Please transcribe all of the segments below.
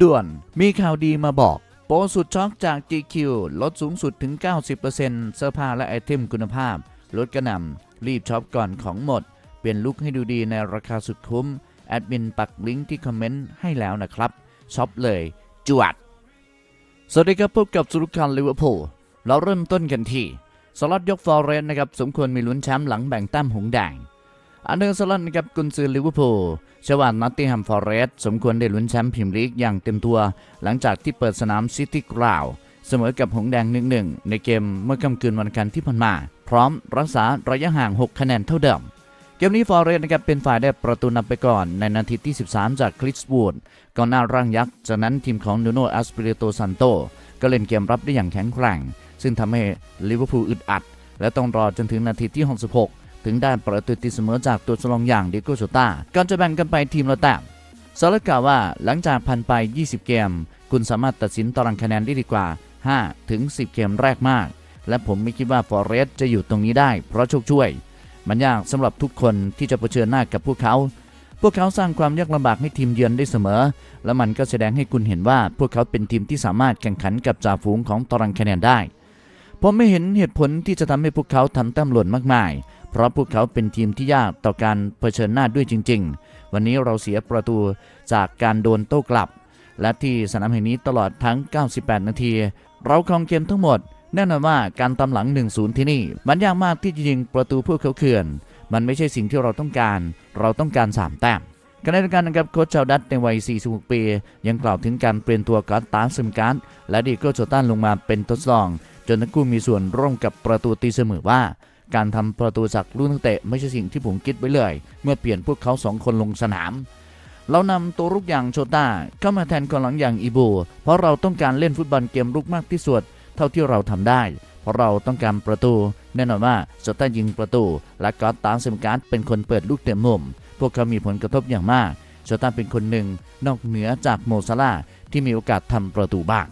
ด่วน มีข่าวดีมาบอก โปรสุดช็อกจาก GQ ลดสูงสุดถึง 90%เสื้อผ้าและไอเทมคุณภาพ ลดกระหน่ำรีบช็อปก่อนของหมด เปลี่ยนลุคให้ดูดีในราคาสุดคุ้ม แอดมินปักลิงก์ที่คอมเมนต์ให้แล้วนะครับช็อปเลย จวด สวัสดีครับพบกับสุรุคันลิเวอร์พูลเราเริ่มต้นกันที่สล็อตยกฟอร์เรสต์นะครับสมควรมีลุ้นแชมป์หลังแบ่งแต้มหงแดง อันเดอร์สล็อตนะครับกุนซือลิเวอร์พูลชวานอตติงแฮมฟอร์เรสสมควรได้ลุ้นแชมป์พรีเมียร์ลีกอย่างเต็มตัว หลังจากที่เปิดสนามซิตี้กราวเสมอกับหงแดง1-1ในเกมเมื่อค่ำคืนวันอังคารที่ผ่านมา พร้อมรักษาระยะห่าง 6 คะแนนเท่าเดิม เกมนี้ฟอร์เรสนะครับเป็นฝ่ายได้ประตูนำไปก่อนในนาทีที่ 13 จากคริสวูดก่อนหน้าร่างยักษ์ จากนั้นทีมของนูโนอัสปิริโตซันโตก็เล่นเกมรับได้อย่างแข็งแกร่ง ซึ่งทำให้ลิเวอร์พูลอึดอัด และต้องรอจนถึงนาทีที่ 66 ถึงได้ประตูตีเสมอจากตัวสลองอย่างดิโกโชตาก่อนจะแบ่งกันไปทีมละแต้มซาลกล่าวว่าหลังจากผ่านไป 20 เกม คุณสามารถตัดสินตารางคะแนนได้ดีกว่า 5 ถึง 10 เกมแรกมาก และผมไม่คิดว่าฟอร์เรสต์จะอยู่ตรงนี้ได้ เพราะโชคช่วย มันยากสำหรับทุกคนที่จะเผชิญหน้ากับพวกเขา พวกเขาสร้างความยากลำบากให้ทีมเยือนได้เสมอ และมันก็แสดงให้คุณเห็นว่าพวกเขาเป็นทีมที่สามารถแข่งขันกับจ่าฝูงของตารางคะแนนได้ ผมไม่เห็นเหตุผลที่จะทำให้พวกเขาทำแต้มหล่นมากมาย เพราะพวกเขาเป็นทีมที่ยากต่อการเผชิญหน้าด้วยจริง ๆ วันนี้เราเสียประตูจากการโดนโต้กลับ และที่สนามแห่งนี้ตลอดทั้ง 98 นาที เราครองเกมทั้งหมด แน่นอนว่าการตามหลัง 1-0 ที่นี่ มันยากมากที่จะยิงประตูพวกเขาเขื่อน มันไม่ใช่สิ่งที่เราต้องการ เราต้องการ 3 แต้มขณะเดียวกันนะครับโค้ชชาวดัตในวัย 46 ปี ยังกล่าวถึงการเปลี่ยนตัวกอตตาซึมการ์ดและดีโก้โจตันลงมาเป็นทดลอง จนทั้งคู่มีส่วนร่วมกับประตูตีเสมอว่า การทำประตูจากลูกนักเตะไม่ใช่สิ่งที่ผมคิดไว้เลย เมื่อเปลี่ยนพวกเขาสองคนลงสนาม เรานำตัวรุกอย่างโชต้าเข้ามาแทนกองหลังอย่างอีโบเพราะเราต้องการเล่นฟุตบอลเกมรุกมากที่สุด เท่าที่เราทำได้ เพราะเราต้องการประตู แน่นอนว่าโชต้ายิงประตู และก็อตตาซึมการ์ดเป็นคนเปิดลูกเต็มมุม พวกเขามีผลกระทบอย่างมากโชต้าเป็นคนหนึ่งนอกเหนือจากโมซาลาที่มีโอกาสทำประตูบ้าง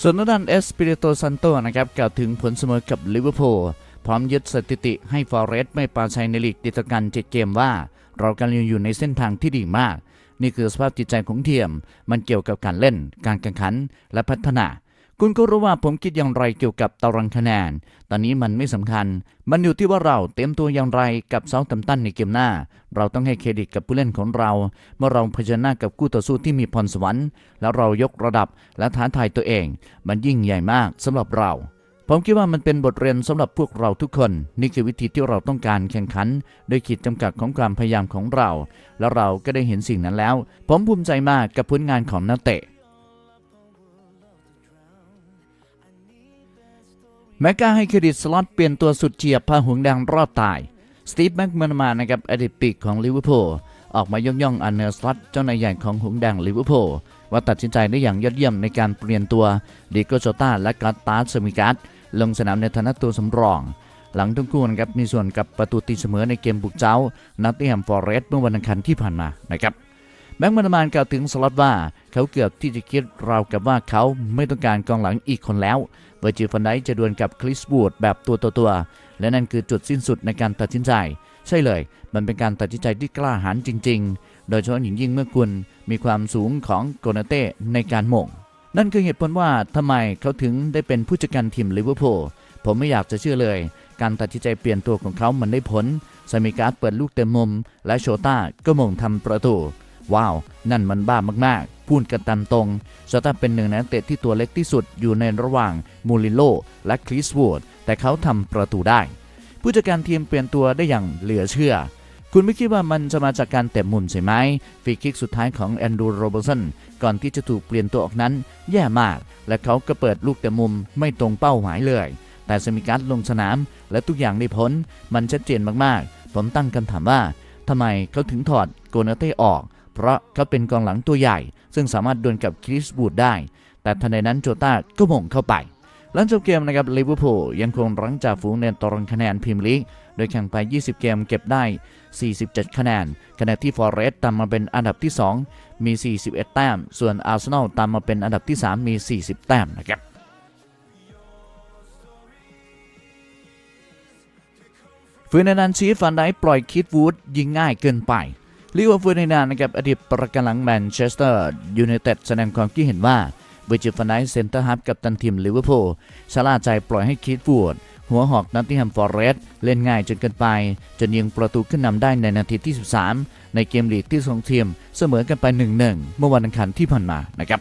ส่วนทางด้านเอสปิริโตซันโตนะครับกล่าวถึงผลเสมอกับลิเวอร์พูล พร้อมยึดสถิติให้ฟอร์เรสต์ไม่ปราชัยในลีกติดต่อกัน7เกมว่า เรากำลังอยู่ในเส้นทางที่ดีมาก นี่คือสภาพจิตใจของเทียม มันเกี่ยวกับการเล่น การแข่งขัน และพัฒนาคุณก็รู้ว่าผมคิดอย่างไรเกี่ยวกับตารางคะแนน ตอนนี้มันไม่สำคัญ มันอยู่ที่ว่าเราเตรียมตัวอย่างไรกับเซาท์แฮมตันในเกมหน้า เราต้องให้เครดิตกับผู้เล่นของเรา เมื่อเราเผชิญหน้ากับคู่ต่อสู้ที่มีพรสวรรค์ แล้วเรายกระดับและท้าทายตัวเอง มันยิ่งใหญ่มากสำหรับเรา ผมคิดว่ามันเป็นบทเรียนสำหรับพวกเราทุกคน นี่คือวิธีที่เราต้องการแข่งขัน โดยขีดจำกัดของความพยายามของเรา แล้วเราก็ได้เห็นสิ่งนั้นแล้ว ผมภูมิใจมากกับผลงานของนักเตะ แม้กล้าให้เครดิตสล็อตเปลี่ยนตัวสุดเฉียบพาหวงแดงรอดตาย สตีฟแม็กแมนมานะครับอดีตปีกของลิเวอร์พูลออกมายกย่องอันเนอร์สล็อตเจ้านายใหญ่ของหงแดงลิเวอร์พูล ว่าตัดสินใจได้อย่างยอดเยี่ยมในการเปลี่ยนตัวดิโกโจตาและกาตาร์สมิกัสลงสนามในฐานะตัวสำรอง หลังทั้งคู่นะครับมีส่วนกับประตูตีเสมอในเกมบุกเจ้า นัตติแฮมฟอร์เรสเมื่อวันอังคารที่ผ่านมานะครับแบงค์มันมานกล่าวถึงสล็อตว่า เขาเกือบที่จะคิดราวกับว่าเขาไม่ต้องการกองหลังอีกคนแล้วเวอร์จิลฟันไดจะดวลกับคริสบูดแบบตัวต่อตัว และนั่นคือจุดสิ้นสุดในการตัดสินใจ ใช่เลย มันเป็นการตัดสินใจที่กล้าหาญจริง ๆ โดยเฉพาะอย่างยิ่งเมื่อคุณมีความสูงของโกนาเต้ในการหม่งนั่นคือเหตุผลว่าทำไมเขาถึงได้เป็นผู้จัดการทีมลิเวอร์พูลผมไม่อยากจะเชื่อเลย การตัดสินใจเปลี่ยนตัวของเขามันได้ผลซามิการ์ดเปิดลูกเต็มมุม และโชต้าก็มงทำประตู ว้าว นั่นมันบ้ามากๆ พูดกันตามตรงโชต้าเป็นหนึ่งนักเตะที่ตัวเล็กที่สุดอยู่ในระหว่างมูริโลและคริสวูดแต่เขาทำประตูได้ ผู้จัดการทีมเปลี่ยนตัวได้อย่างเหลือเชื่อ คุณไม่คิดว่ามันจะมาจากการเตะมุมใช่ไหมฟรีคิกสุดท้ายของแอนดรูโรเบอร์สันก่อนที่จะถูกเปลี่ยนตัวออกนั้น แย่มาก และเขาก็เปิดลูกเตะมุมไม่ตรงเป้าหมายเลย แต่สมิการลงสนาม และทุกอย่างได้ผลมันชัดเจนมากๆ ผมตั้งคำถามว่าทำไมเขาถึงถอดโกนาเต้ออก เพราะเขาเป็นกองหลังตัวใหญ่ ซึ่งสามารถดวลกับคริสบูดได้ แต่ทันใดนั้นโจต้าก็หม่งเข้าไปหลังจบเกมนะครับลิเวอร์พูลยังคงรั้งจ่าฝูงในตารางคะแนนพรีเมียร์ลีก โดยแข่งไป 20 เกมเก็บได้ 47 คะแนนขณะที่ฟอร์เรสต์ตามมาเป็นอันดับที่ 2 มี 41 แต้ม ส่วนอาร์เซนอลตามมาเป็นอันดับที่ 3 มี 40 แต้มนะครับฟืนนันชีฟันไดปล่อยคิดวูดยิงง่ายเกินไปลิเวอร์พูลในนามนะครับอดีตประกันหลังแมนเชสเตอร์ยูไนเต็ดแสดงความคิดเห็นว่าเวจิฟันไดเซนเตอร์ฮับกับตันทีมลิเวอร์พูลชะล่าใจปล่อยให้คิดฟูด หัวหอกนัตติแฮมฟอร์เรสเล่นง่ายจนเกินไป จนยิงประตูขึ้นนำได้ในนาทีที่ 13 ในเกมลีกที่สองทีมเสมอกันไป 1-1 เมื่อวันอังคารที่ผ่านมานะครับ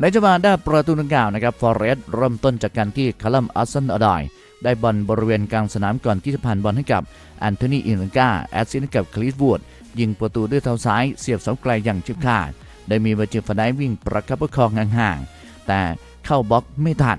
ในจังหวะได้ประตูดังกล่าวนะครับฟอร์เรสเริ่มต้นจากการที่คาลัมอัสซันอดอยได้บอลบริเวณกลางสนามก่อนที่จะผ่านบอลให้กับแอนโทนีอินลังกาแอดซินกับคลิสวูดยิงประตูด้วยเท้าซ้ายเสียบเสาไกลอย่างชิบขาดได้มีเวจิฟันไดวิ่งประคับประคองห่างๆแต่เข้าบล็อกไม่ทัน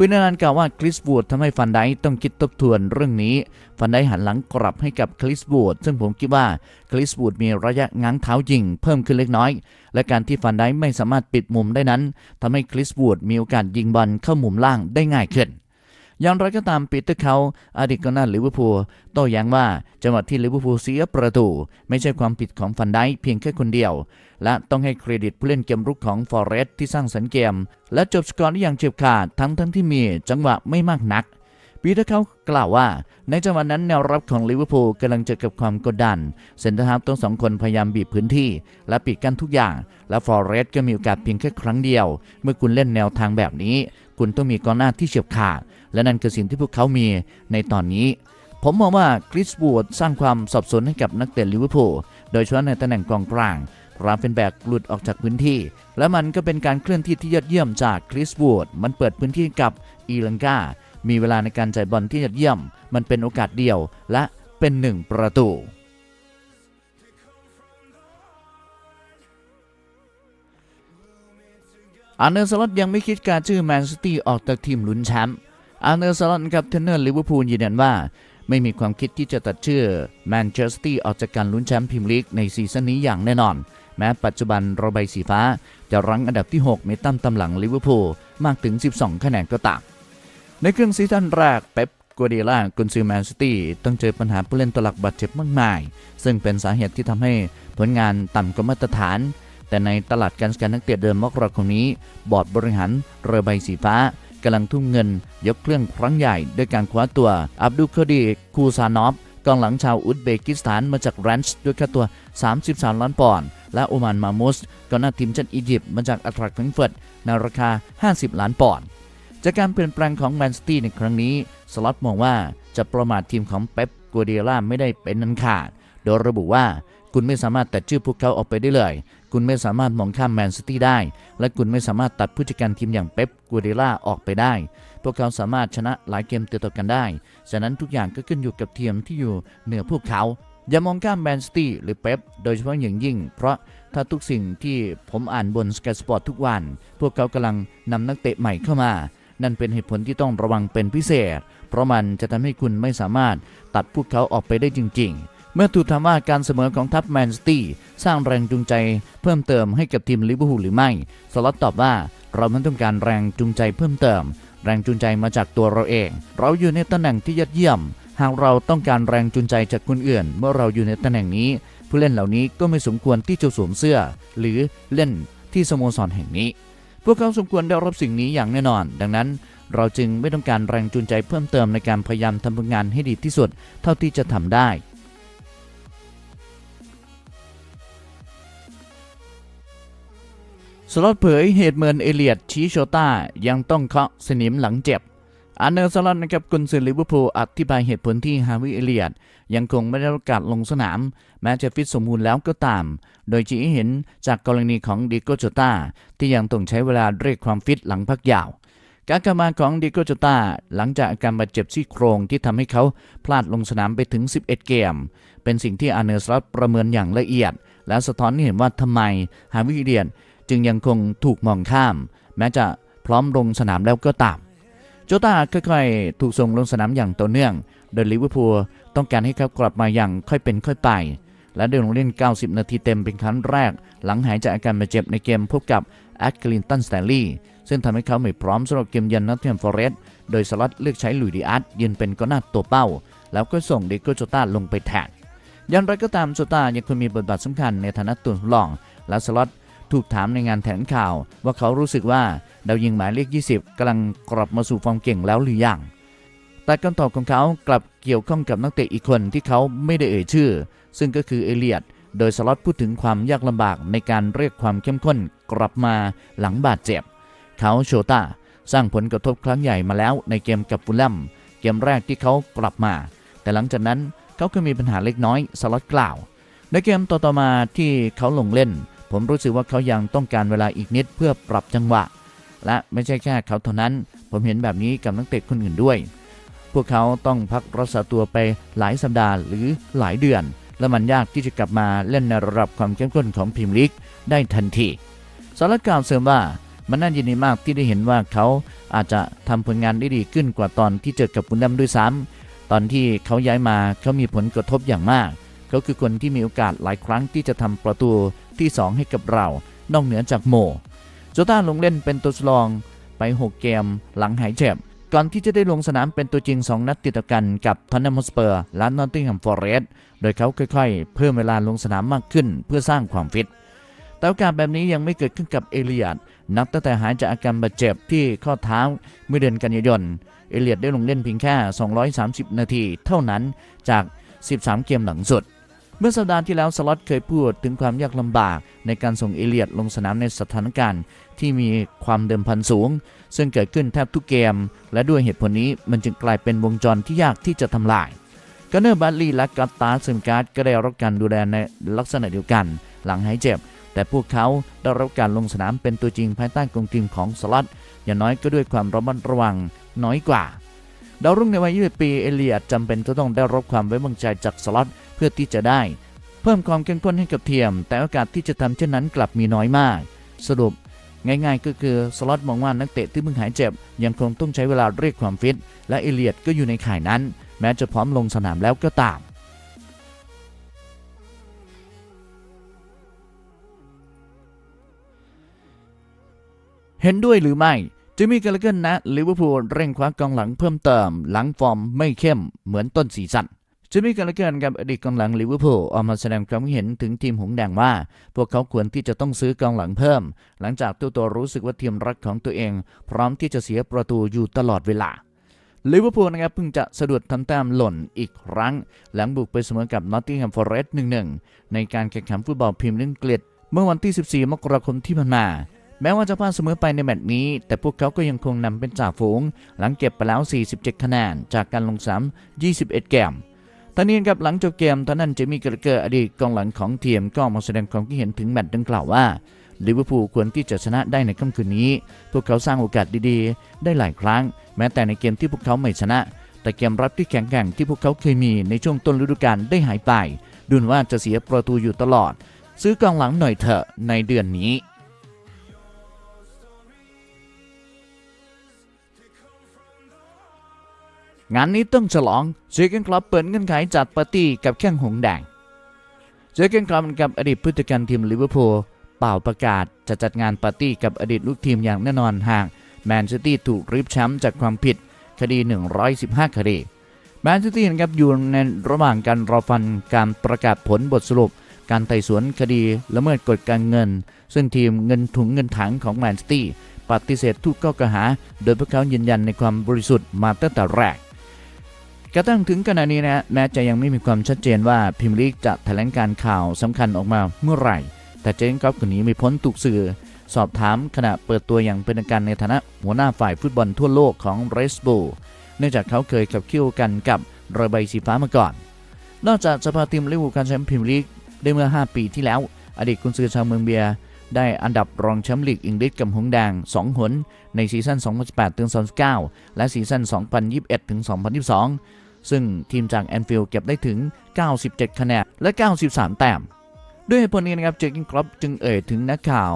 ฟินแลนด์กล่าวว่าคริสบูดทำให้ฟันไดต้องคิดทบทวนเรื่องนี้ ฟันไดหันหลังกลับให้กับคริสบูดซึ่งผมคิดว่าคริสบูดมีระยะง้างเท้ายิงเพิ่มขึ้นเล็กน้อย และการที่ฟันไดไม่สามารถปิดมุมได้นั้นทำให้คริสบูดมีโอกาสยิงบอลเข้ามุมล่างได้ง่ายขึ้น อย่างไรก็ตามปีเตอร์เขาอดีตกองหน้าลิเวอร์พูลโต้แย้งว่าจังหวะที่ลิเวอร์พูลเสียประตู ไม่ใช่ความผิดของฟันไดเพียงแค่คนเดียว และต้องให้เครดิตผู้เล่นเกมรุกของฟอร์เรสที่สร้างสรรค์เกม และจบสกอร์ได้อย่างเฉียบขาดทั้งทั้งที่มีจังหวะไม่มากนัก ปีเตอร์เขากล่าวว่า ในจังหวะนั้นแนวรับของลิเวอร์พูลกำลังเจอกับความกดดัน เซนเตอร์ฮาล์ฟทั้งสองคนพยายามบีบพื้นที่ และปิดกั้นทุกอย่าง และฟอร์เรสต์ก็มีโอกาสเพียงแค่ครั้งเดียว เมื่อคุณเล่นแนวทางแบบนี้ คุณต้องมีกองหน้าที่เฉียบขาด และนั่นคือสิ่งที่พวกเขามีในตอนนี้ผมมองว่าคริสบูดสร้างความสับสนให้กับนักเตะลิเวอร์พูล โดยเฉพาะในตำแหน่งกองกลางราฟเฟนแบกหลุดออกจากพื้นที่ และมันก็เป็นการเคลื่อนที่ที่ยอดเยี่ยมจากคริสบูดมันเปิดพื้นที่กับอีลังกา มีเวลาในการจ่ายบอลที่ยอดเยี่ยม มันเป็นโอกาสเดียวและเป็นหนึ่งประตู อาร์เนอร์สล็อตยังไม่คิดการชื่อแมนซิตี้ออกจากทีมลุ้นแชมป์อาร์เนอร์สล็อตกับเทรนเนอร์ลิเวอร์พูลยืนยันว่า ไม่มีความคิดที่จะตัดชื่อแมนเชสเตอร์ออกจากการลุ้นแชมป์พรีเมียร์ลีกในซีซั่นนี้อย่างแน่นอน แม้ปัจจุบันโรใบสีฟ้าจะรั้งอันดับที่ 6 ในตั้มตำหลังลิเวอร์พูลมากถึง 12 คะแนนก็ตาม ในครึ่งซีซั่นแรกเป๊ปกัวเดล่ากุนซือแมนซิตี้ต้องเจอปัญหาผู้เล่นตัวหลักบาดเจ็บมากมาย ซึ่งเป็นสาเหตุที่ทำให้ผลงานต่ำกว่ามาตรฐาน แต่ในตลาดการสแกนนักเตะเดิมมกราคมนี้ บอร์ดบริหารเรือใบสีฟ้ากำลังทุ่มเงิน ยกเครื่องครั้งใหญ่ด้วยการคว้าตัว อับดุลคดีคูซานอฟกองหลังชาวอุซเบกิสถานมาจากแรนช์ด้วยค่าตัว 33 ล้านปอนด์และโอมานมามุสกองหน้าทีมชาติอียิปต์มาจากอัตราแฟงก์เฟิร์ตในราคา 50 ล้านปอนด์ จากการเปลี่ยนแปลงของแมนซิตี้ในครั้งนี้ สล็อตมองว่าจะประมาททีมของเป๊ปกัวเดียล่าไม่ได้เป็นนันขาด โดยระบุว่าคุณไม่สามารถตัดชื่อพวกเขาออกไปได้เลย คุณไม่สามารถมองข้ามแมนซิตี้ได้ และคุณไม่สามารถตัดผู้จัดการทีมอย่างเป๊ปกัวเดล่าออกไปได้ พวกเขาสามารถชนะหลายเกมติดต่อกันได้ ฉะนั้นทุกอย่างก็ขึ้นอยู่กับทีมที่อยู่เหนือพวกเขา อย่ามองข้ามแมนซิตี้หรือเป๊ปโดยเฉพาะอย่างยิ่ง เพราะถ้าทุกสิ่งที่ผมอ่านบนสกายสปอร์ตทุกวัน พวกเขากำลังนำนักเตะใหม่เข้ามา นั่นเป็นเหตุผลที่ต้องระวังเป็นพิเศษ เพราะมันจะทำให้คุณไม่สามารถตัดพวกเขาออกไปได้จริง ๆเมื่อถูกถามว่าการเสมอของทัพแมนซิตี้สร้างแรงจูงใจเพิ่มเติมให้กับทีมลิเวอร์พูลหรือไม่ สล็อตตอบว่าเราไม่ต้องการแรงจูงใจเพิ่มเติม แรงจูงใจมาจากตัวเราเอง เราอยู่ในตำแหน่งที่ยอดเยี่ยม หากเราต้องการแรงจูงใจจากคนอื่น เมื่อเราอยู่ในตำแหน่งนี้ ผู้เล่นเหล่านี้ก็ไม่สมควรที่จะสวมเสื้อ หรือเล่นที่สโมสรแห่งนี้ พวกเขาสมควรได้รับสิ่งนี้อย่างแน่นอน ดังนั้นเราจึงไม่ต้องการแรงจูงใจเพิ่มเติมในการพยายามทำผลงานให้ดีที่สุด เท่าที่จะทำได้สล็อตเผยเหตุเมินเอเลียดชี้โชต้ายังต้องเคาะสนิมหลังเจ็บอาร์เนอร์สล็อตนะครับกุนซือลิเวอร์พูลอธิบายเหตุผลที่ฮาวิเอเลียด ยังคงไม่ได้รับการลงสนาม แม้จะฟิตสมบูรณ์แล้วก็ตาม โดยชี้ให้เห็นจากกรณีของดิโกโจตาที่ยังต้องใช้เวลาเรียกความฟิตหลังพักยาว การกลับมาของดิโกโจตาหลังจากอาการบาดเจ็บซี่โครงที่ทำให้เขาพลาดลงสนามไปถึง 11 เกม เป็นสิ่งที่อาเนอร์สล็อตประเมินอย่างละเอียด และสะท้อนให้เห็นว่าทำไมฮาวิเอเลียดจึงยังคงถูกมองข้าม แม้จะพร้อมลงสนามแล้วก็ตามโจตาค่อยๆ ถูกส่งลงสนามอย่างต่อเนื่อง โดยลิเวอร์พูล ต้องการให้เขากลับมาอย่างค่อยเป็นค่อยไป และได้ลงเล่น 90 นาทีเต็มเป็นครั้งแรก หลังหายจากอาการบาดเจ็บในเกมพบกับแอคลินตันสแตนลีย์ซึ่งทำให้เขาไม่พร้อมสำหรับเกมเยือนนอตเทียมฟอเรสต์โดยสล็อตเลือกใช้ลุยดีอาร์ตยืนเป็นกองหน้าตัวเป้า แล้วก็ส่งเดโกโจตาลงไปแทนอย่างไรก็ตามโจตายังคงมีบทบาทสำคัญในฐานะตัวทดลอง และสล็อตถูกถามในงานแถลงข่าวว่าเขารู้สึกว่าดาวยิงหมายเลข 20กำลังกลับมาสู่ฟอร์มเก่งแล้วหรือยัง แต่คำตอบของเขากลับ เกี่ยวข้องกับนักเตะอีกคนที่เขาไม่ได้เอ่ยชื่อ ซึ่งก็คือเอเลียดโดยสล็อตพูดถึงความยากลำบากในการเรียกความเข้มข้นกลับมาหลังบาดเจ็บ เขาโชตาสร้างผลกระทบครั้งใหญ่มาแล้วในเกมกับฟูลแลมเกมแรกที่เขากลับมา แต่หลังจากนั้นเขาก็มีปัญหาเล็กน้อยสล็อตกล่าว ในเกมต่อๆมาที่เขาลงเล่น ผมรู้สึกว่าเขายังต้องการเวลาอีกนิดเพื่อปรับจังหวะ และไม่ใช่แค่เขาเท่านั้น ผมเห็นแบบนี้กับนักเตะคนอื่นด้วย พวกเขาต้องพักรักษาตัวไปหลายสัปดาห์หรือหลายเดือน และมันยากที่จะกลับมาเล่นในระดับความเข้มข้นของพรีเมียร์ลีกได้ทันทีสารกล่าวเสริมว่ามันน่ายินดีมากที่ได้เห็นว่าเขาอาจจะทำผลงานได้ดีขึ้นกว่าตอนที่เจอกับบุนดัมด้วยซ้ำตอนที่เขาย้ายมาเขามีผลกระทบอย่างมาก เขาคือคนที่มีโอกาสหลายครั้งที่จะทำประตูที่ 2 ให้กับเรา นอกเหนือจากโมโจต้าลงเล่นเป็นตัวสำรองไป 6 เกมหลังหายเจ็บ ก่อนที่จะได้ลงสนามเป็นตัวจริง 2 นัดติดต่อกันกับทอนนัมฮอสเปอร์และนอตติงแฮมฟอร์เรสโดยเขาค่อยๆ เพิ่มเวลาลงสนามมากขึ้นเพื่อสร้างความฟิต แต่โอกาสแบบนี้ยังไม่เกิดขึ้นกับเอเลียดนับตั้งแต่หายจากอาการบาดเจ็บที่ข้อเท้าเมื่อเดือนกันยายน เอเลียดได้ลงเล่นเพียงแค่ 230 นาทีเท่านั้นจาก 13 เกมหลังสุด เมื่อสัปดาห์ที่แล้วสล็อตเคยพูดถึงความยากลำบากในการส่งเอเลียดลงสนามในสถานการณ์ที่มีความเดิมพันสูง ซึ่งเกิดขึ้นแทบทุกเกม และด้วยเหตุผลนี้มันจึงกลายเป็นวงจรที่ยากที่จะทำลายกาเนอร์บัตลีและกัตตาร์ซึมการ์ดก็ได้รับการดูแลในลักษณะเดียวกัน หลังหายเจ็บ แต่พวกเขาได้รับการลงสนามเป็นตัวจริงภายใต้กองทีมของสล็อตอย่างน้อยก็ด้วยความระมัดระวังน้อยกว่าดาวรุ่งในวัย21ปีเอเลียดจำเป็นจะต้องได้รับความไว้วางใจจากสล็อตเพื่อที่จะได้ เพิ่มความเข้มข้นให้กับเทียม แต่โอกาสที่จะทำเช่นนั้นกลับมีน้อยมาก สรุป ง่ายๆ ก็คือสล็อตมองว่านักเตะที่เพิ่งหายเจ็บ ยังคงต้องใช้เวลาเรียกความฟิต และเอเลียดก็อยู่ในข่ายนั้น แม้จะพร้อมลงสนามแล้วก็ตามเห็นด้วยหรือไม่จะมีกาลเกิลนะลิเวอร์พูลเร่งคว้ากองหลังเพิ่มเติม หลังฟอร์มไม่เข้มเหมือนต้นสีสัน จะมีกาลเกิลกับอดีตกองหลังลิเวอร์พูลออกมาแสดงความเห็นถึงทีมหงแดงว่า พวกเขาควรที่จะต้องซื้อกองหลังเพิ่ม หลังจากตัวตัวรู้สึกว่าทีมรักของตัวเอง พร้อมที่จะเสียประตูอยู่ตลอดเวลาลิเวอร์พูลนะครับเพิ่งจะสะดุดทำแต้มหล่นอีกครั้ง หลังบุกไปเสมอกับนอตติงแฮมฟอร์เรสต์1-1 ในการแข่งขันฟุตบอลพรีเมียร์ลีกอังกฤษเมื่อวันที่ 14 มกราคมที่ผ่านมา แม้ว่าจะพลาดเสมอไปในแมตช์นี้ แต่พวกเขาก็ยังคงนำเป็นจ่าฝูง หลังเก็บไปแล้ว 47 คะแนนจากการลงสาม21 เกม ตอนนี้ครับหลังจบเกมตอนนั้นเจมี่กรเกอร์อดีตกองหลังของทีมก็ออกมาแสดงความคิดเห็นถึงแมตช์ดังกล่าวว่าลิเวอร์พูลควรที่จะชนะได้ในค่ำคืนนี้ พวกเขาสร้างโอกาสดีๆ ได้หลายครั้ง แม้แต่ในเกมที่พวกเขาไม่ชนะ แต่เกมรับที่แข็งแกร่งที่พวกเขาเคยมีในช่วงต้นฤดูกาลได้หายไป ดูนว่าจะเสียประตูอยู่ตลอด ซื้อกองหลังหน่อยเถอะในเดือนนี้ งานนี้ต้องฉลองเจอเกนคลับเปิดเงื่อนไขจัดปาร์ตี้กับแข้งหงแดงเจอเกนคลับกับอดีตผู้จัดการทีมลิเวอร์พูลเป่าประกาศจะจัดงานปาร์ตี้กับอดีตลูกทีมอย่างแน่นอนหากแมนซิตี้ถูกริบแชมป์จากความผิดคดี 115 คดี แมนซิตี้นะครับอยู่ในระหว่างการรอฟังการประกาศผลบทสรุป การไต่สวนคดีละเมิดกฎการเงิน ซึ่งทีมเงินถุงเงินถังของแมนซิตี้ปฏิเสธทุกข้อกล่าวหา โดยพวกเขายืนยันในความบริสุทธิ์มาตั้งแต่แรก กระทั่งถึงขณะนี้นะแม้จะยังไม่มีความชัดเจนว่าพิมลีกจะแถลงการข่าวสำคัญออกมาเมื่อไหร่ แต่เจนกอฟคนนี้ไม่พ้นถูกสื่อ สอบถามขณะเปิดตัวอย่างเป็นทางการในฐานะหัวหน้าฝ่ายฟุตบอลทั่วโลกของเรสบูเนื่องจากเขาเคยขับเคี่ยวกันกับรือใบสีฟ้ามาก่อน นอกจากสภาทีมลิเวอร์พูลการแชมป์พรีเมียร์ลีกได้เมื่อ 5 ปีที่แล้ว อดีตกุนซือชาวเมืองเบียร์ ได้อันดับรองแชมป์ลีกอังกฤษกับหงแดง 2 หน ในซีซั่น 2018 ถึง 2019 และซีซั่น 2021 ถึง 2022 ซึ่งทีมจากแอนฟิลด์เก็บได้ถึง 97 คะแนน และ 93 แต้ม ด้วยเหตุผลนี้นะครับเจอกินครอปจึงเอ่ยถึงนักข่าว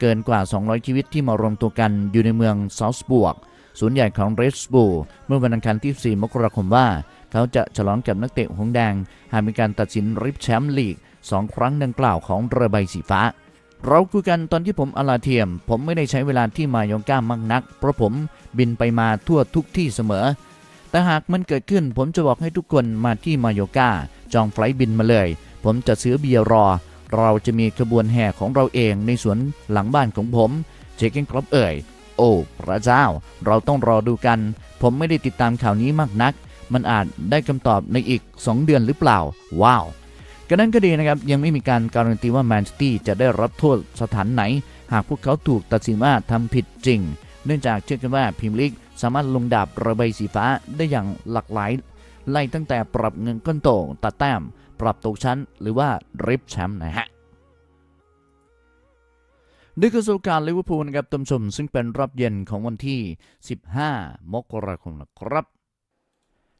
เกินกว่า 200 ชีวิตที่มารวมตัวกันอยู่ในเมืองซาส์บวกศูนย์ใหญ่ของเรสบูเมื่อวันอังคารที่ 4 มกราคมว่า เขาจะฉลองกับนักเตะหงแดง หากมีการตัดสินริบแชมป์ลีก 2 ครั้งดังกล่าวของเรือใบสีฟ้า เราคุยกันตอนที่ผมอลาเทียม ผมไม่ได้ใช้เวลาที่มายองก้ามากนัก เพราะผมบินไปมาทั่วทุกที่เสมอ แต่หากมันเกิดขึ้นผมจะบอกให้ทุกคนมาที่มายอกาจองไฟล์บินมาเลย ผมจะซื้อเบียร์รอ เราจะมีขบวนแห่ของเราเองในสวนหลังบ้านของผมเจคเกนครอปเอ่ย โอ้พระเจ้า เราต้องรอดูกัน ผมไม่ได้ติดตามข่าวนี้มากนัก มันอาจได้คำตอบในอีก 2 เดือนหรือเปล่า ว้าว ก็นั้นก็ดีนะครับยังไม่มีการการันตีว่าแมนซิตี้จะได้รับโทษสถานไหน หากพวกเขาถูกตัดสินว่าทำผิดจริง เนื่องจากเชื่อกันว่าพรีเมียร์ลีกสามารถลงดาบระบายสีฟ้าได้อย่างหลากหลาย ไล่ตั้งแต่ปรับเงินก้นโตตัดแต้ม ปรับตกชั้น หรือว่าริบแชมป์นะฮะนี่คือสรุปการลิเวอร์พูลนะครับท่านผู้ชมซึ่งเป็นรอบเย็นของวันที่ 15 มกราคมนะครับ